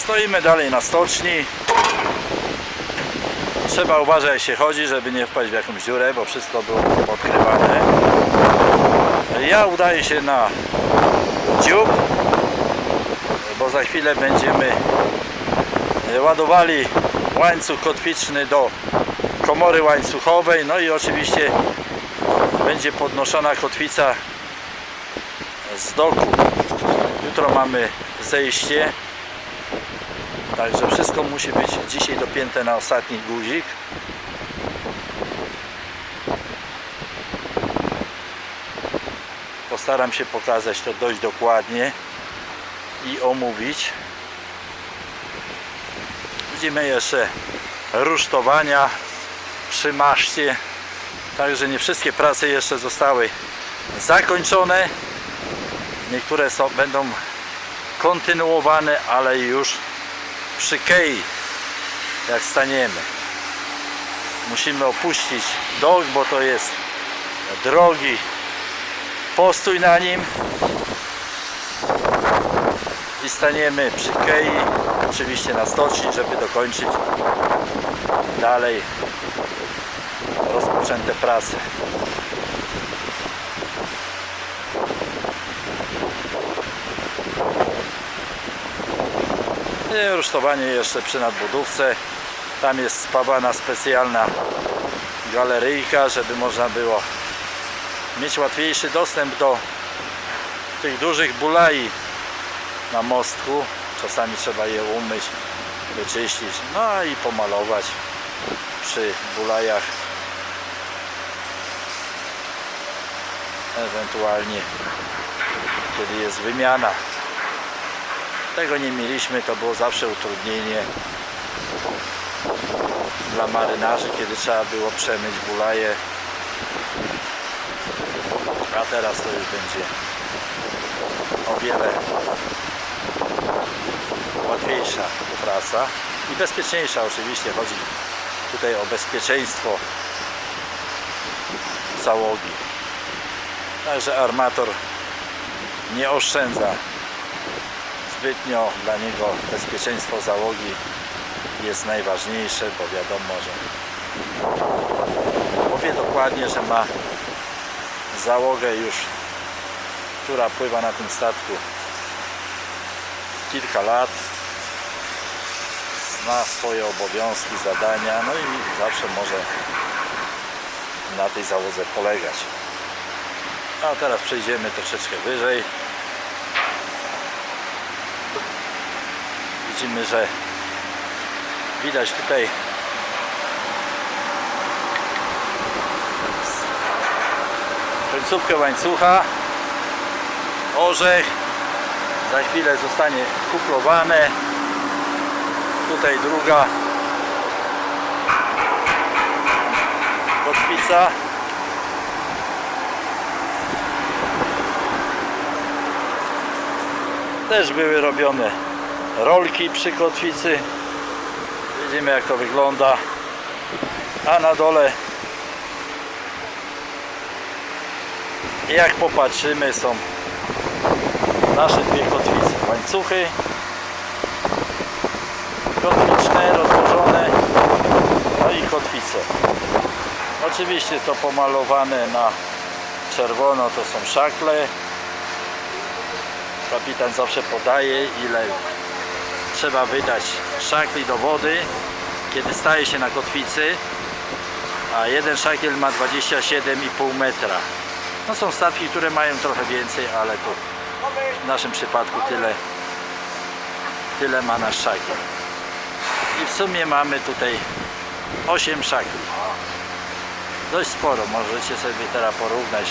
Stoimy dalej na stoczni. Trzeba uważać jak się chodzi, żeby nie wpaść w jakąś dziurę, bo wszystko było odkrywane. Ja udaję się na dziób, bo za chwilę będziemy ładowali łańcuch kotwiczny do komory łańcuchowej, no i oczywiście będzie podnoszona kotwica z doku. Jutro mamy zejście, także wszystko musi być dzisiaj dopięte na ostatni guzik. Postaram się pokazać to dość dokładnie i omówić. Widzimy jeszcze rusztowania przy maszcie. Także nie wszystkie prace jeszcze zostały zakończone. Niektóre są, będą kontynuowane, ale już przy kei, jak staniemy. Musimy opuścić dok, bo to jest drogi postój na nim i staniemy przy kei, oczywiście na stoczni, żeby dokończyć dalej rozpoczęte prace. Rusztowanie jeszcze przy nadbudówce. Tam jest spawana specjalna galeryjka, żeby można było mieć łatwiejszy dostęp do tych dużych bulai na mostku. Czasami trzeba je umyć, wyczyścić, no i pomalować przy bulajach. Ewentualnie kiedy jest wymiana. Tego nie mieliśmy, to było zawsze utrudnienie dla marynarzy, kiedy trzeba było przemyć bulaje. A teraz to już będzie o wiele łatwiejsza praca i bezpieczniejsza oczywiście. Chodzi tutaj o bezpieczeństwo załogi. Także armator nie oszczędza zbytnio dla niego bezpieczeństwo załogi jest najważniejsze, bo wiadomo, że bo wie dokładnie, że ma załogę już, która pływa na tym statku kilka lat, zna swoje obowiązki, zadania, no i zawsze może na tej załodze polegać. A teraz przejdziemy troszeczkę wyżej. Widzimy, że widać tutaj końcówkę łańcucha. Orzech. Za chwilę zostanie kuplowane. Tutaj druga kotwica. Też były robione rolki przy kotwicy. Widzimy jak to wygląda. A na dole jak popatrzymy są nasze dwie kotwice. Łańcuchy kotwiczne rozłożone no i kotwice. Oczywiście to pomalowane na czerwono to są szakle. Kapitan zawsze podaje ile trzeba wydać szakli do wody kiedy staje się na kotwicy a jeden szakiel ma 27,5 metra. No są statki, które mają trochę więcej, ale to w naszym przypadku tyle tyle ma nasz szakiel. I w sumie mamy tutaj 8 szakli. Dość sporo, możecie sobie teraz porównać.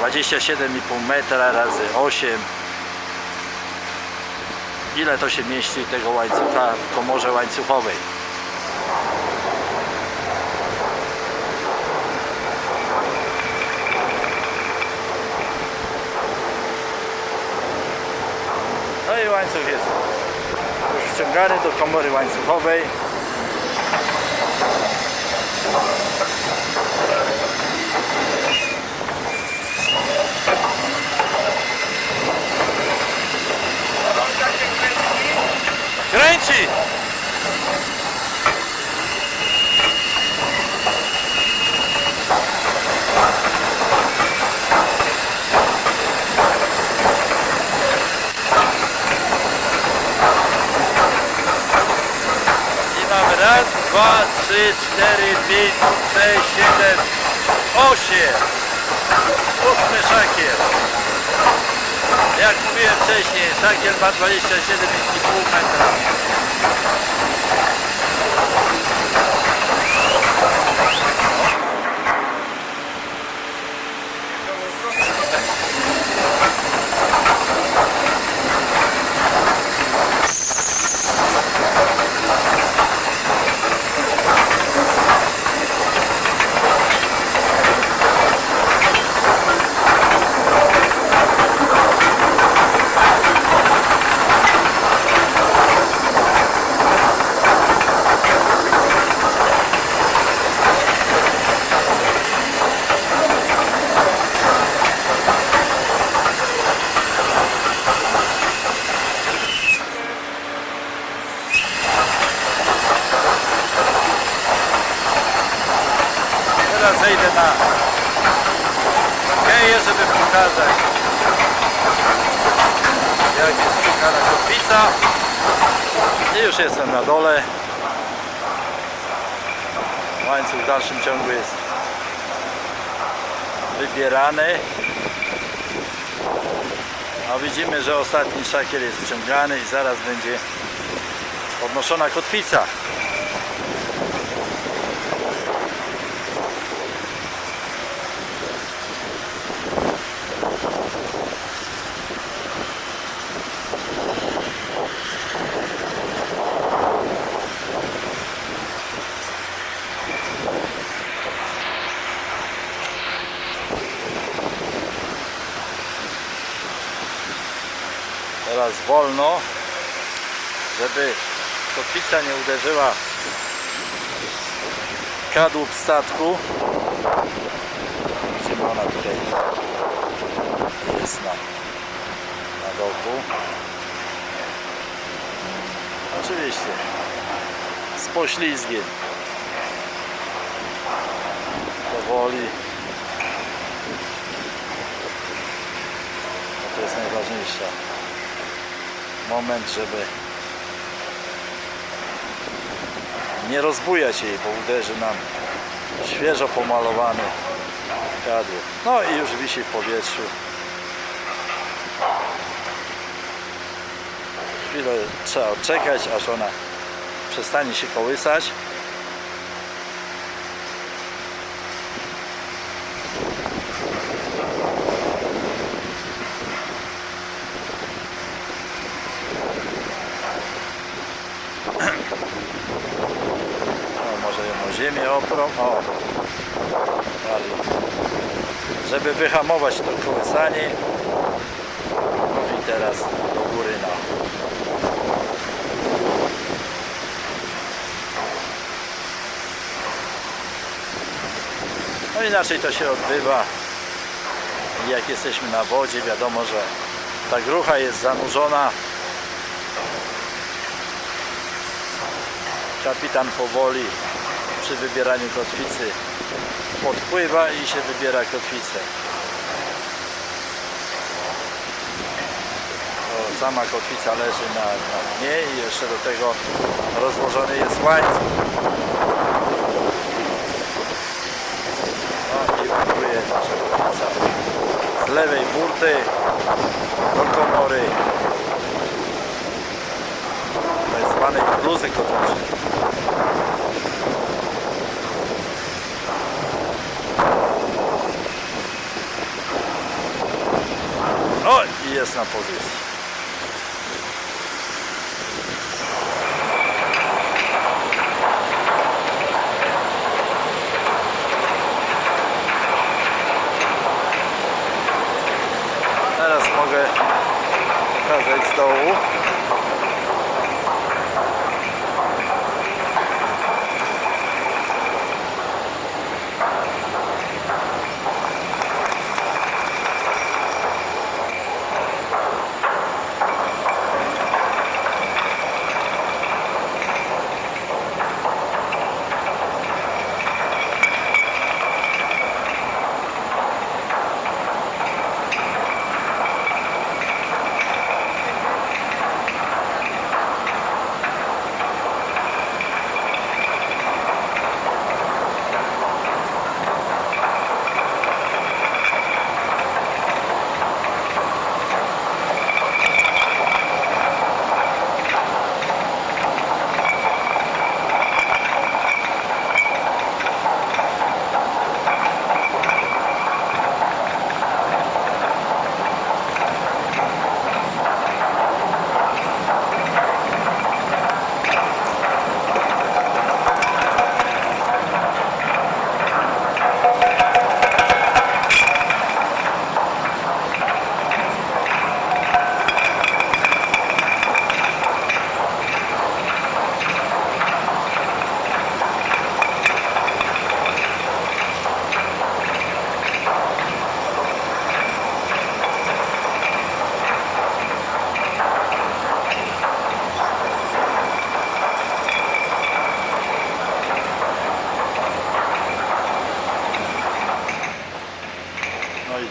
27,5 metra razy 8 ile to się mieści tego łańcucha w komorze łańcuchowej? No i łańcuch jest już wciągany do komory łańcuchowej Kręci! Mamy raz, dwa, trzy, cztery, pięć, sześć, siedem, osiem. Ósmy szakiel. Jak mówiłem wcześniej, szakiel ma 27,5 metra. Teraz zejdę na geję, żeby pokazać jak jest szukana kotwica. I już jestem na dole. Łańcuch w dalszym ciągu jest wybierany. A widzimy, że ostatni szakiel jest wciągany i zaraz będzie podnoszona kotwica. Teraz wolno, żeby kotwica nie uderzyła kadłub statku. Widzimy ona tutaj jest na, na doku. Oczywiście z poślizgiem. Powoli. To jest najważniejsza moment, żeby nie rozbujać jej, bo uderzy nam świeżo pomalowany kadłub. No i już wisi w powietrzu. Chwilę trzeba odczekać, aż ona przestanie się kołysać. O, może ją o ziemię oprą. O, dalej. Żeby wyhamować to kołysanie. No i teraz do góry na. No inaczej to się odbywa. Jak jesteśmy na wodzie, wiadomo, że ta grucha jest zanurzona Kapitan powoli przy wybieraniu kotwicy podpływa i się wybiera kotwicę. O, sama kotwica leży na, na dnie i jeszcze do tego rozłożony jest łańcuch. O, i wędruje nasza kotwica z lewej burty do komory tak zwanej bluzy kotwicznej. O, i jest na pozycji. Mogę pokazać z dołu.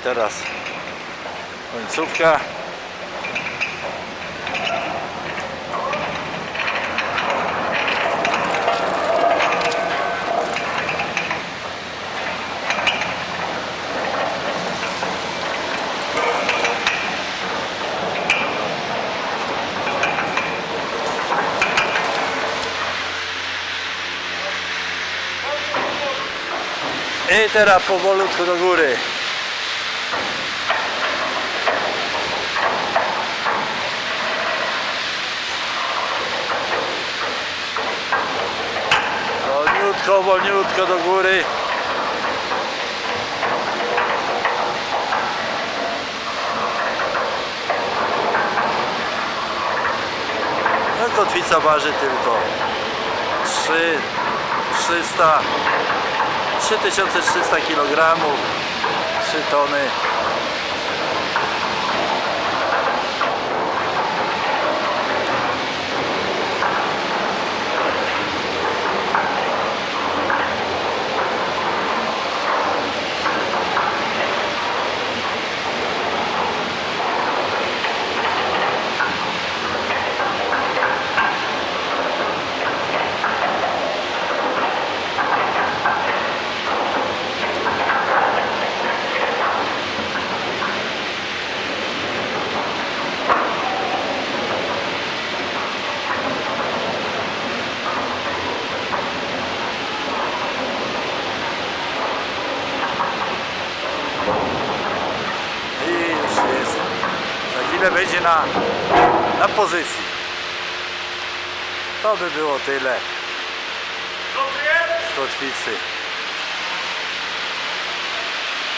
Teraz końcówka. I teraz powolutku do góry. Wolniutko, wolniutko do góry. No kotwica waży tylko 3 300 3300 kg 3 tony i już jest za chwilę będzie na, na pozycji. To by było tyle. Z kotwicy.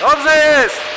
Dobrze jest